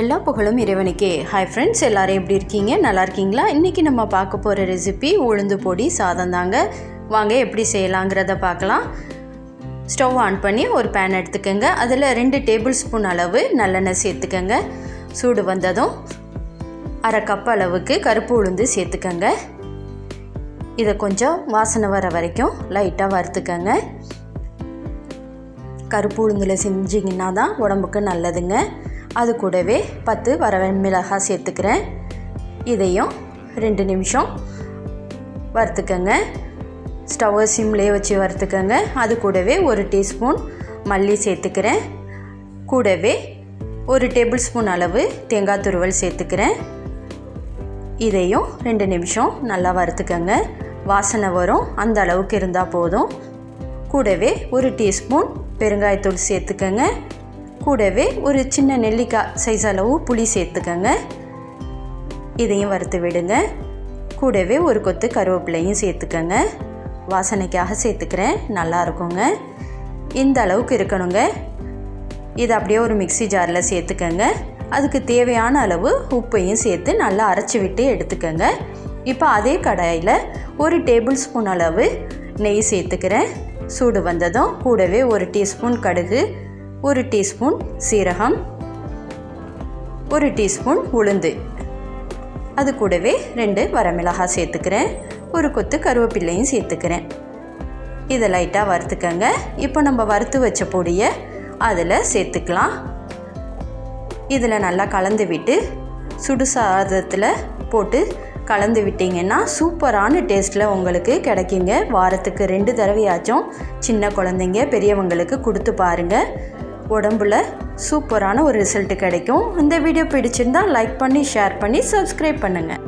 எல்லா புகழும் இறைவனுக்கே. ஹாய் ஃப்ரெண்ட்ஸ் எல்லாரும் எப்படி இருக்கீங்க? நல்லா இருக்கீங்களா? இன்றைக்கி நம்ம பார்க்க போகிற ரெசிபி உளுந்து பொடி சாதம் தாங்க. வாங்க எப்படி செய்யலாங்கிறத பார்க்கலாம். ஸ்டவ் ஆன் பண்ணி ஒரு பேன் எடுத்துக்கோங்க. அதில் ரெண்டு டேபிள் ஸ்பூன் அளவு நல்லெண்ணெய் சேர்த்துக்கோங்க. சூடு வந்ததும் அரை கப் அளவுக்கு கருப்பு உளுந்து சேர்த்துக்கோங்க. இதை கொஞ்சம் வாசனை வர வரைக்கும் லைட்டாக வறுத்துக்கோங்க. கருப்பு உளுந்தில் செஞ்சிங்கன்னா தான் உடம்புக்கு நல்லதுங்க. அது கூடவே பத்து வரமிளகாய் சேர்த்துக்கிறேன். இதையும் ரெண்டு நிமிஷம் வறுத்துக்கங்க. ஸ்டவ்வை சிம்லேயே வச்சு வறுத்துக்கங்க. அது கூடவே ஒரு டீஸ்பூன் மல்லி சேர்த்துக்கிறேன். கூடவே ஒரு டேபிள் ஸ்பூன் அளவு தேங்காய் துருவல் சேர்த்துக்கிறேன். இதையும் ரெண்டு நிமிஷம் நல்லா வறுத்துக்கங்க. வாசனை வரும். அந்த அளவுக்கு இருந்தால் போதும். கூடவே ஒரு டீஸ்பூன் பெருங்காயத்தூள் சேர்த்துக்கங்க. கூடவே ஒரு சின்ன நெல்லிக்காய் சைஸ் அளவு புளி சேர்த்துக்கங்க. இதையும் வறுத்து விடுங்க. கூடவே ஒரு கொத்து கருவேப்பிலையும் சேர்த்துக்கங்க. வாசனைக்காக சேர்த்துக்கிறேன். நல்லா இருக்குங்க. இந்த அளவுக்கு இருக்கணுங்க. இதை அப்படியே ஒரு மிக்சி ஜாரில் சேர்த்துக்கங்க. அதுக்கு தேவையான அளவு உப்பையும் சேர்த்து நல்லா அரைச்சி விட்டு எடுத்துக்கங்க. இப்போ அதே கடாயில் ஒரு டேபிள் ஸ்பூன் அளவு நெய் சேர்த்துக்கிறேன். சூடு வந்ததும் கூடவே ஒரு டீஸ்பூன் கடுகு ஒரு டீஸ்பூன் சீரகம் ஒரு டீஸ்பூன் உளுந்து. அது கூடவே ரெண்டு வரமிளகாய் சேர்த்துக்கிறேன். ஒரு கொத்து கருவேப்பிள்ளையும் சேர்த்துக்கிறேன். இதை லைட்டாக வறுத்துக்கங்க. இப்போ நம்ம வறுத்து வச்ச பொடியை அதில் சேர்த்துக்கலாம். இதில் நல்லா கலந்து விட்டு சுடு சாதத்தில் போட்டு கலந்து விட்டிங்கன்னா சூப்பரான டேஸ்ட்டில் உங்களுக்கு கிடைக்குங்க. வாரத்துக்கு ரெண்டு தடவையாச்சும் சின்ன குழந்தைங்க பெரியவங்களுக்கு கொடுத்து பாருங்கள் உடம்புல சூப்பரான ஒரு ரிசல்ட் கிடைக்கும். இந்த வீடியோ பிடிச்சிருந்தால் லைக் பண்ணி ஷேர் பண்ணி சப்ஸ்கிரைப் பண்ணுங்கள்